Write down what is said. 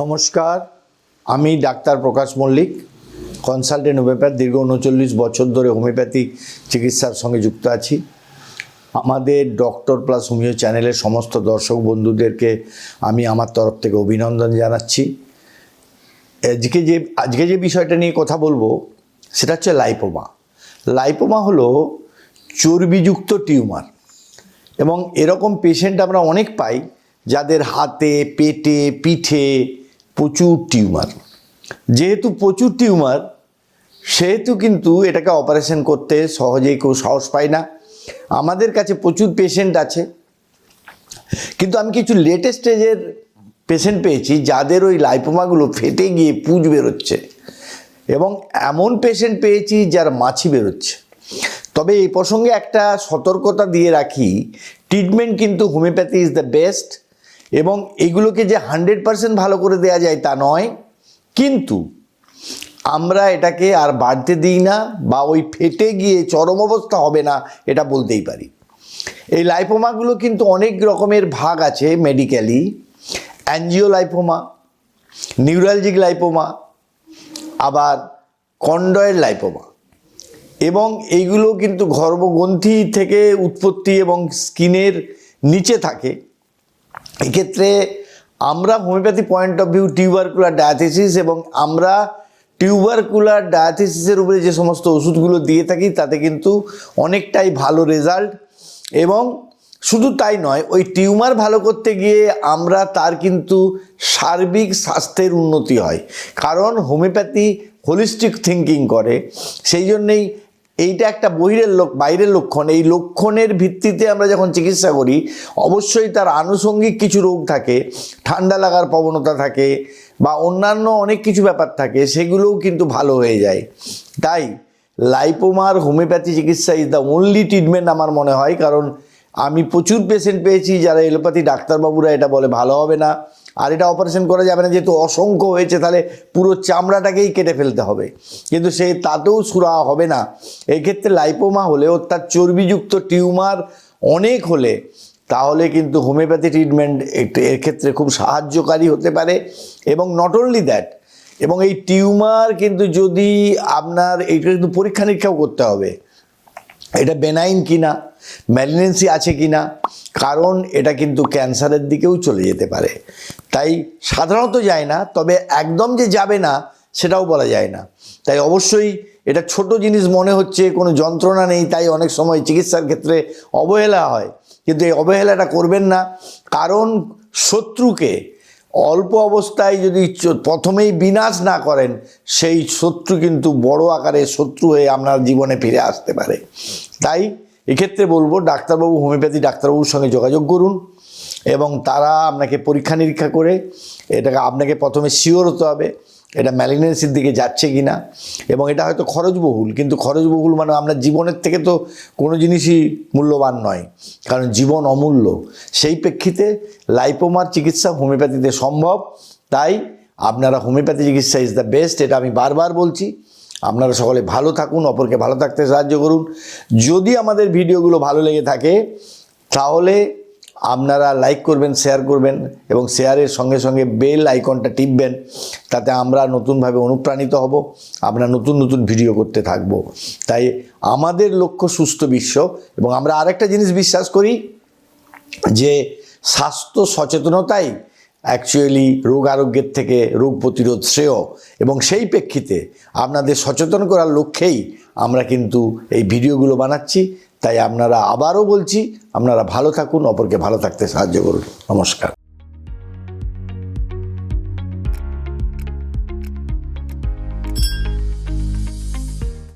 নমস্কার, আমি doctor Prakash Mallick, consultant homeopath, দীর্ঘ উনচল্লিশ বছর ধরে হোমিওপ্যাথিক চিকিৎসার সঙ্গে যুক্ত আছি। আমাদের ডক্টর প্লাস হোমিও চ্যানেলের সমস্ত দর্শক বন্ধুদেরকে আমি আমার তরফ থেকে অভিনন্দন জানাচ্ছি। আজকে যে আজকে যে বিষয়টা নিয়ে কথা বলব, সেটা হচ্ছে লাইপোমা। লাইপোমা হলো চর্বিযুক্ত টিউমার। এবং এরকম পেশেন্ট আমরা অনেক পাই, যাদের হাতে, পেটে, পিঠে প্রচুর টিউমার। যেহেতু প্রচুর টিউমার, সেহেতু কিন্তু এটাকে অপারেশন করতে সহজেই কেউ সাহস পায় না। আমাদের কাছে প্রচুর পেশেন্ট আছে। কিন্তু আমি কিছু লেটেস্ট স্টেজের পেশেন্ট পেয়েছি, যাদের ওই লাইপোমাগুলো ফেটে গিয়ে পুঁজ বেরোচ্ছে। এবং এমন পেশেন্ট পেয়েছি যার মাছি বেরোচ্ছে। তবে এই প্রসঙ্গে একটা সতর্কতা দিয়ে রাখি ট্রিটমেন্ট কিন্তু হোমিওপ্যাথি ইজ দ্য বেস্ট এবং এগুলোকে যে হান্ড্রেড পার্সেন্ট ভালো করে দেওয়া যায় তা নয়। কিন্তু আমরা এটাকে আর বাড়তে দিই না বা ওই ফেটে গিয়ে চরম অবস্থা হবে না, এটা বলতেই পারি। এই লাইপোমাগুলো কিন্তু অনেক রকমের ভাগ আছে মেডিক্যালি। অ্যাঞ্জিওলাইপোমা, নিউরালজিক লাইপোমা, আবার কন্ডয়ের লাইপোমা। এবং এইগুলো কিন্তু গর্ভগ্রন্থি থেকে উৎপত্তি এবং স্কিনের নিচে থাকে। এক্ষেত্রে আমরা homeopathy point of view tubercular diathesis এবং আমরা টিউবারকুলার ডায়াথিসিসের উপরে যে সমস্ত ওষুধগুলো দিয়ে থাকি, তাতে কিন্তু অনেকটাই ভালো রেজাল্ট এবং শুধু তাই নয়, ওই টিউমার ভালো করতে গিয়ে আমরা তার কিন্তু সার্বিক স্বাস্থ্যের উন্নতি হয়। কারণ হোমিওপ্যাথি হোলিস্টিক থিঙ্কিং করে, সেই জন্যেই এইটা একটা বহিরের লোক, বাইরের লক্ষণ। এই লক্ষণের ভিত্তিতে আমরা যখন চিকিৎসা করি, অবশ্যই তার আনুষঙ্গিক কিছু রোগ থাকে, ঠান্ডা লাগার প্রবণতা থাকে, বা অন্যান্য অনেক কিছু ব্যাপার থাকে, সেগুলোও কিন্তু ভালো হয়ে যায়। তাই লাইপোমার হোমিওপ্যাথি চিকিৎসা ইজ দ্য অনলি ট্রিটমেন্ট আমার মনে হয়, কারণ আমি প্রচুর পেশেন্ট পেয়েছি যারা এলোপ্যাথি ডাক্তারবাবুরা এটা বলে ভালো হবে না। আর এটা অপারেশন করা যাবে না, যেহেতু অসংখ্য হয়েছে, তাহলে পুরো চামড়াটাকেই কেটে ফেলতে হবে। কিন্তু সে তাতেও সুরা হবে না। এক্ষেত্রে লাইপোমা হলে অর্থাৎ চর্বিযুক্ত টিউমার অনেক হলে তাহলে কিন্তু হোমিওপ্যাথি ট্রিটমেন্ট এক্ষেত্রে খুব সাহায্যকারী হতে পারে। এবং নট অনলি দ্যাট এবং এই টিউমার কিন্তু যদি আপনার, এইটা কিন্তু পরীক্ষা নিরীক্ষাও করতে হবে। এটা বেনাইন কিনা ম্যালিনেন্সি আছে কিনা? কারণ এটা কিন্তু ক্যান্সারের দিকেও চলে যেতে পারে। তাই সাধারণত যায় না, তবে একদম যে যাবে না, সেটাও বলা যায় না। তাই অবশ্যই এটা ছোট জিনিস মনে হচ্ছে, কোনো যন্ত্রণা নেই, তাই অনেক সময় চিকিৎসার ক্ষেত্রে অবহেলা হয়। কিন্তু এই অবহেলাটা করবেন না, কারণ শত্রুকে অল্প অবস্থায় যদি প্রথমেই বিনাশ না করেন, সেই শত্রু কিন্তু বড় আকারে শত্রু হয়ে আপনার জীবনে ফিরে আসতে পারে। তাই এক্ষেত্রে বলব ডাক্তারবাবু, হোমিওপ্যাথি ডাক্তারবাবুর সঙ্গে যোগাযোগ করুন এবং তারা আপনাকে পরীক্ষা নিরীক্ষা করে এটাকে আপনাকে প্রথমে শিওর হতে হবে এটা ম্যালিগনেন্সির দিকে যাচ্ছে কি না এবং এটা হয়তো খরচবহুল কিন্তু খরচবহুল মানে আপনার জীবনের থেকে তো কোনো জিনিসই মূল্যবান নয়, কারণ জীবন অমূল্য। সেই প্রেক্ষিতে লাইপোমার চিকিৎসা হোমিওপ্যাথিতে সম্ভব, তাই আপনারা হোমিওপ্যাথি চিকিৎসা ইজ দ্য বেস্ট এটা আমি বারবার বলছি। আপনারা সকলে ভালো থাকুন, অপরকে ভালো থাকতে সাহায্য করুন। যদি আমাদের ভিডিওগুলো ভালো লেগে থাকে, তাহলে আপনারা লাইক করবেন, শেয়ার করবেন এবং শেয়ারের সঙ্গে সঙ্গে বেল আইকনটা টিপবেন, তাতে আমরা নতুনভাবে অনুপ্রাণিত হব, আমরা নতুন নতুন ভিডিও করতে থাকব। তাই আমাদের লক্ষ্য সুস্থ বিশ্ব এবং আমরা আরেকটা জিনিস বিশ্বাস করি যে স্বাস্থ্য সচেতনতাই অ্যাকচুয়ালি রোগ আরোগ্যের থেকে রোগ প্রতিরোধ শ্রেয়। এবং সেই প্রেক্ষিতে আপনাদের সচেতন করার লক্ষ্যেই আমরা কিন্তু এই ভিডিওগুলো বানাচ্ছি। তাই আপনারা আবারও বলছি, আপনারা ভালো থাকুন, অপরকে ভালো থাকতে সাহায্য করুন। নমস্কার।